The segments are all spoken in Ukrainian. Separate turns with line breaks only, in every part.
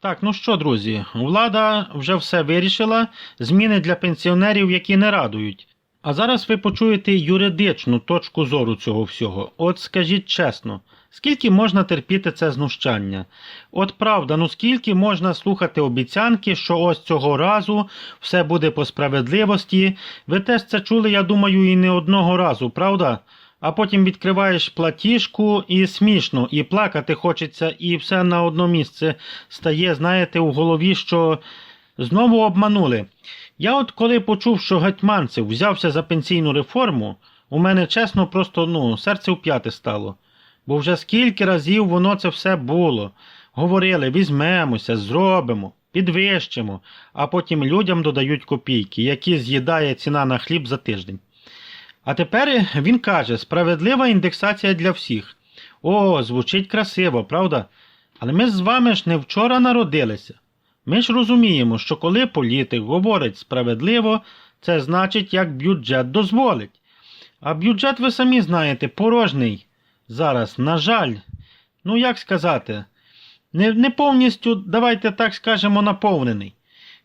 Так, ну що, друзі, влада вже все вирішила. Зміни для пенсіонерів, які не радують. А зараз ви почуєте юридичну точку зору цього всього. От скажіть чесно, скільки можна терпіти це знущання? От правда, ну скільки можна слухати обіцянки, що ось цього разу все буде по справедливості. Ви теж це чули, я думаю, і не одного разу, правда? А потім відкриваєш платіжку і смішно, і плакати хочеться, і все на одно місце стає, знаєте, у голові, що знову обманули. Я от коли почув, що Гетьманцев взявся за пенсійну реформу, у мене чесно просто ну, серце в п'яти стало. Бо вже скільки разів воно це все було. Говорили, візьмемося, зробимо, підвищимо, а потім людям додають копійки, які з'їдає ціна на хліб за тиждень. А тепер він каже: справедлива індексація для всіх. О, звучить красиво, правда? Але ми з вами ж не вчора народилися. Ми ж розуміємо, що коли політик говорить справедливо, це значить, як бюджет дозволить. А бюджет, ви самі знаєте, порожній зараз, на жаль, ну як сказати, не, не повністю, давайте так скажемо, наповнений.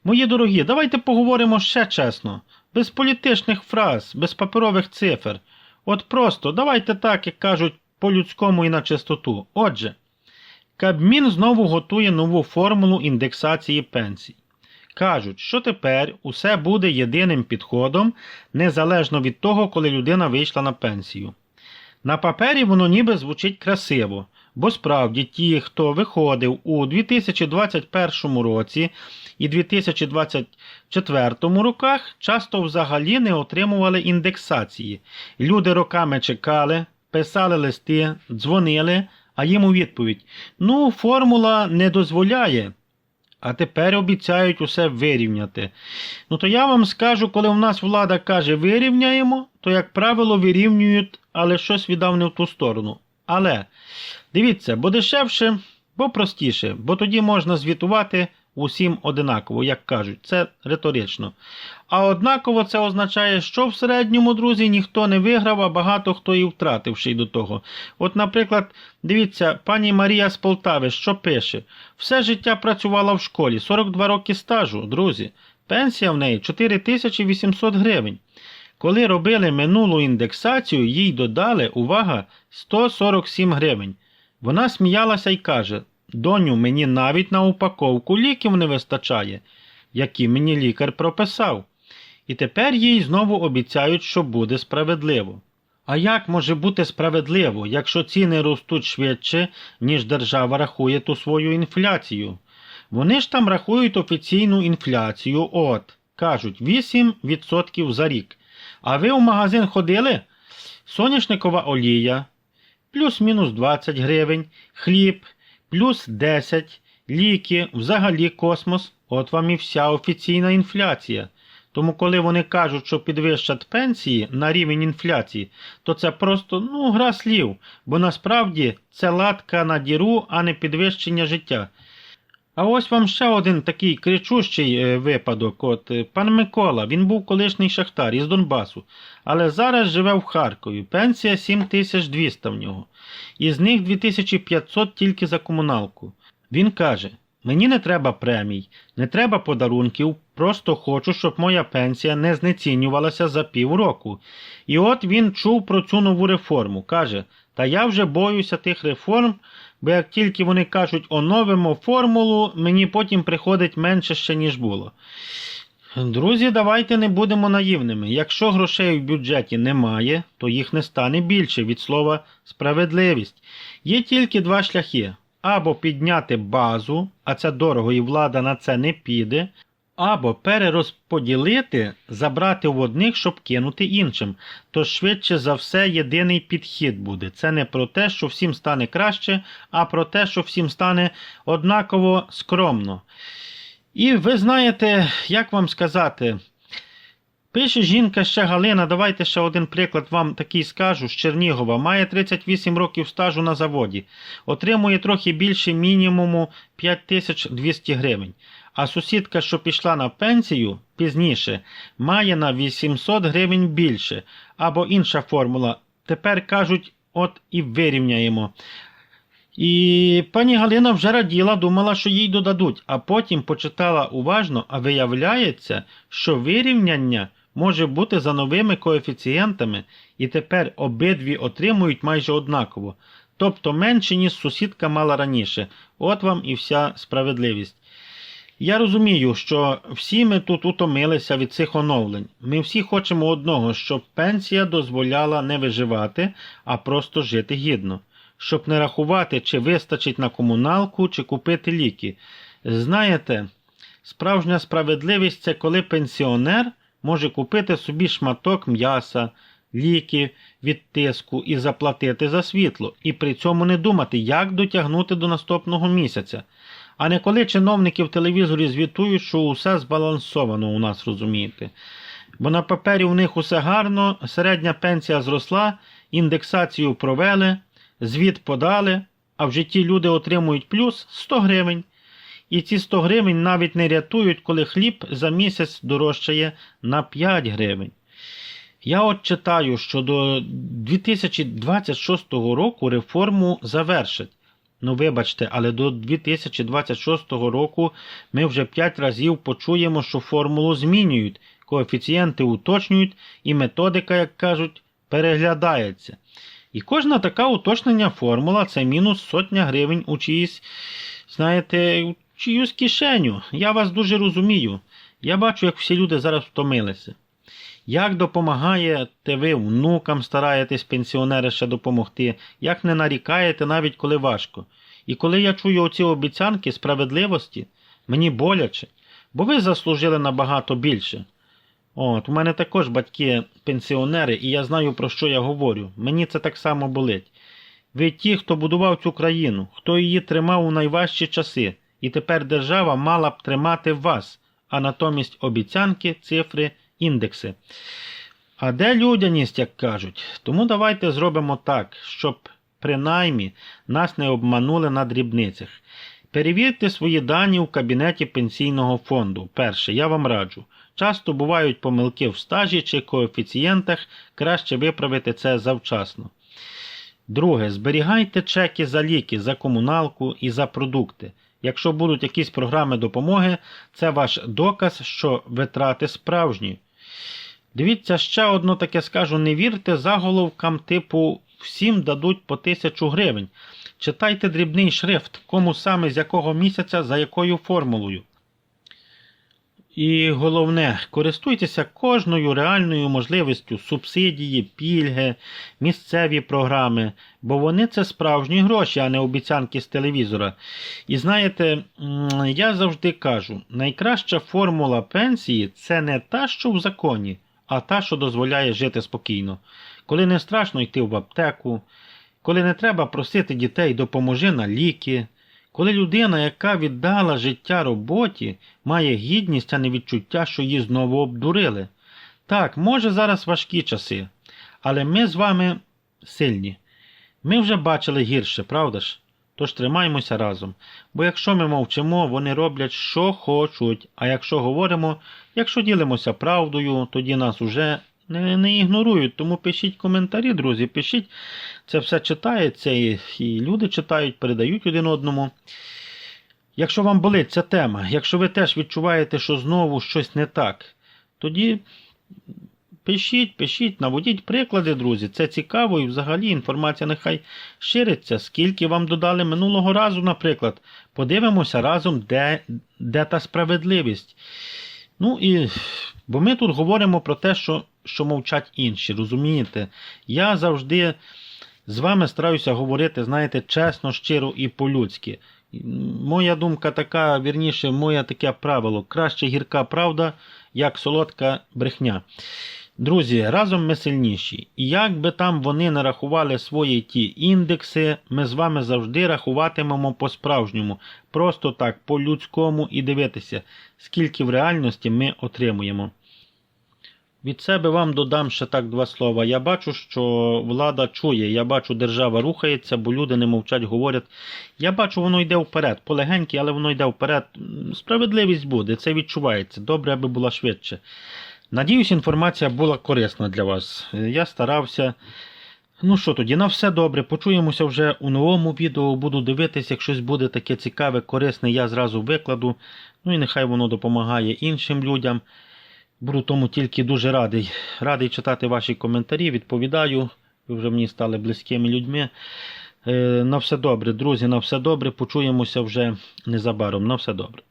Мої дорогі, давайте поговоримо ще чесно, без політичних фраз, без паперових цифр. От просто давайте так, як кажуть, по-людському і на чистоту. Отже, Кабмін знову готує нову формулу індексації пенсій. Кажуть, що тепер усе буде єдиним підходом, незалежно від того, коли людина вийшла на пенсію. На папері воно ніби звучить красиво, бо справді ті, хто виходив у 2021 році і 2024 роках, часто взагалі не отримували індексації. Люди роками чекали, писали листи, дзвонили, а їм у відповідь: Ну, формула не дозволяє. А тепер обіцяють усе вирівняти. Ну то я вам скажу, коли в нас влада каже вирівняємо, то, як правило, вирівнюють, але щось віддав не в ту сторону. Але дивіться, бо дешевше, бо простіше, бо тоді можна звітувати усім одинаково, як кажуть, це риторично. А однаково це означає, що в середньому, друзі, ніхто не виграв, а багато хто і втратив ще й до того. От, наприклад, дивіться, пані Марія з Полтави, що пише? Все життя працювала в школі, 42 роки стажу, друзі. Пенсія в неї 4800 гривень. Коли робили минулу індексацію, їй додали, увага, 147 гривень. Вона сміялася і каже: Доню, мені навіть на упаковку ліків не вистачає, які мені лікар прописав. І тепер їй знову обіцяють, що буде справедливо. А як може бути справедливо, якщо ціни ростуть швидше, ніж держава рахує ту свою інфляцію? Вони ж там рахують офіційну інфляцію, от, кажуть, 8% за рік. А ви в магазин ходили? Соняшникова олія, плюс-мінус 20 гривень, хліб, плюс 10, ліки, взагалі космос. От вам і вся офіційна інфляція. Тому, коли вони кажуть, що підвищать пенсії на рівень інфляції, то це просто ну, гра слів, бо насправді це латка на діру, а не підвищення життя. А ось вам ще один такий кричущий е, випадок. От е, пан Микола, він був колишній шахтар із Донбасу, але зараз живе в Харкові. Пенсія 7200 в нього. Із них 2500 тільки за комуналку. Він каже: Мені не треба премій, не треба подарунків, просто хочу, щоб моя пенсія не знецінювалася за півроку. І от він чув про цю нову реформу. Каже, та я вже боюся тих реформ, бо як тільки вони кажуть оновимо формулу, мені потім приходить менше ще, ніж було. Друзі, давайте не будемо наївними. Якщо грошей в бюджеті немає, то їх не стане більше від слова справедливість. Є тільки два шляхи: або підняти базу, а це дорого і влада на це не піде, або перерозподілити, забрати в одних, щоб кинути іншим. Тож швидше за все єдиний підхід буде. Це не про те, що всім стане краще, а про те, що всім стане однаково скромно. І ви знаєте, як вам сказати, пише жінка ще Галина, давайте ще один приклад вам такий скажу з Чернігова. Має 38 років стажу на заводі, отримує трохи більше мінімуму 5200 гривень. А сусідка, що пішла на пенсію пізніше, має на 800 гривень більше. Або інша формула. Тепер кажуть, от і вирівняємо. І пані Галина вже раділа, думала, що їй додадуть, а потім почитала уважно, а виявляється, що вирівняння може бути за новими коефіцієнтами, і тепер обидві отримують майже однаково, тобто менше, ніж сусідка мала раніше. От вам і вся справедливість. Я розумію, що всі ми тут утомилися від цих оновлень. Ми всі хочемо одного, щоб пенсія дозволяла не виживати, а просто жити гідно, щоб не рахувати, чи вистачить на комуналку, чи купити ліки. Знаєте, справжня справедливість це коли пенсіонер може купити собі шматок м'яса, ліки від тиску і заплатити за світло, і при цьому не думати, як дотягнути до наступного місяця. А не коли чиновники в телевізорі звітують, що усе збалансовано у нас, розумієте. Бо на папері у них усе гарно, середня пенсія зросла, індексацію провели, звіт подали, а в житті люди отримують плюс 100 гривень. І ці 100 гривень навіть не рятують, коли хліб за місяць дорожчає на 5 гривень. Я от читаю, що до 2026 року реформу завершать. Ну, вибачте, але до 2026 року ми вже 5 разів почуємо, що формулу змінюють, коефіцієнти уточнюють, і методика, як кажуть, переглядається. І кожна така уточнення формула це мінус сотня гривень у чиїсь, знаєте, чиюсь кишеню. Я вас дуже розумію. Я бачу, як всі люди зараз втомилися. Як допомагаєте ви внукам, стараєтесь пенсіонери ще допомогти, як не нарікаєте, навіть коли важко. І коли я чую оці обіцянки справедливості, мені боляче, бо ви заслужили набагато більше. От, у мене також батьки пенсіонери, і я знаю, про що я говорю. Мені це так само болить. Ви ті, хто будував цю країну, хто її тримав у найважчі часи, і тепер держава мала б тримати вас, а натомість обіцянки, цифри, індекси. А де людяність, як кажуть? Тому давайте зробимо так, щоб принаймні нас не обманули на дрібницях. Перевірте свої дані в кабінеті пенсійного фонду. Перше, я вам раджу. Часто бувають помилки в стажі чи коефіцієнтах, краще виправити це завчасно. Друге, зберігайте чеки за ліки, за комуналку і за продукти. Якщо будуть якісь програми допомоги, це ваш доказ, що витрати справжні. Дивіться, ще одно таке скажу: не вірте заголовкам типу всім дадуть по тисячу гривень. Читайте дрібний шрифт, кому саме з якого місяця, за якою формулою. І головне, користуйтеся кожною реальною можливістю субсидії, пільги, місцеві програми, бо вони це справжні гроші, а не обіцянки з телевізора. І знаєте, я завжди кажу: найкраща формула пенсії це не та, що в законі, а та, що дозволяє жити спокійно. Коли не страшно йти в аптеку, коли не треба просити дітей допоможи на ліки. Коли людина, яка віддала життя роботі, має гідність, а не відчуття, що її знову обдурили. Так, може зараз важкі часи, але ми з вами сильні. Ми вже бачили гірше, правда ж? Тож тримаймося разом. Бо якщо ми мовчимо, вони роблять, що хочуть, а якщо говоримо, якщо ділимося правдою, тоді нас уже не, не ігнорують. Тому пишіть коментарі, друзі, пишіть. Це все читається, і, і люди читають, передають один одному. Якщо вам болить ця тема, якщо ви теж відчуваєте, що знову щось не так, тоді пишіть, пишіть, наводіть приклади, друзі. Це цікаво і взагалі інформація нехай шириться. Скільки вам додали минулого разу, наприклад. Подивимося разом, де, де та справедливість. Ну і бо ми тут говоримо про те, що, що мовчать інші, розумієте? Я завжди з вами стараюся говорити, знаєте, чесно, щиро і по-людськи. Моя думка така, вірніше, моє таке правило: краще гірка правда, як солодка брехня. Друзі, разом ми сильніші. І як би там вони не рахували свої ті індекси, ми з вами завжди рахуватимемо по-справжньому, просто так, по-людському і дивитися, скільки в реальності ми отримуємо. Від себе вам додам ще так два слова. Я бачу, що влада чує, я бачу, держава рухається, бо люди не мовчать, говорять. Я бачу, воно йде вперед. Полегеньке, але воно йде вперед. Справедливість буде, це відчувається. Добре, аби була швидше. Надіюсь, інформація була корисна для вас. Я старався Ну що тоді, на все добре. Почуємося вже у новому відео. Буду дивитися, як щось буде таке цікаве, корисне, я зразу викладу. Ну і нехай воно допомагає іншим людям. Буду тому тільки дуже радий. Радий читати ваші коментарі, відповідаю. Ви вже мені стали близькими людьми. Е, на все добре, друзі, на все добре. Почуємося вже незабаром. На все добре.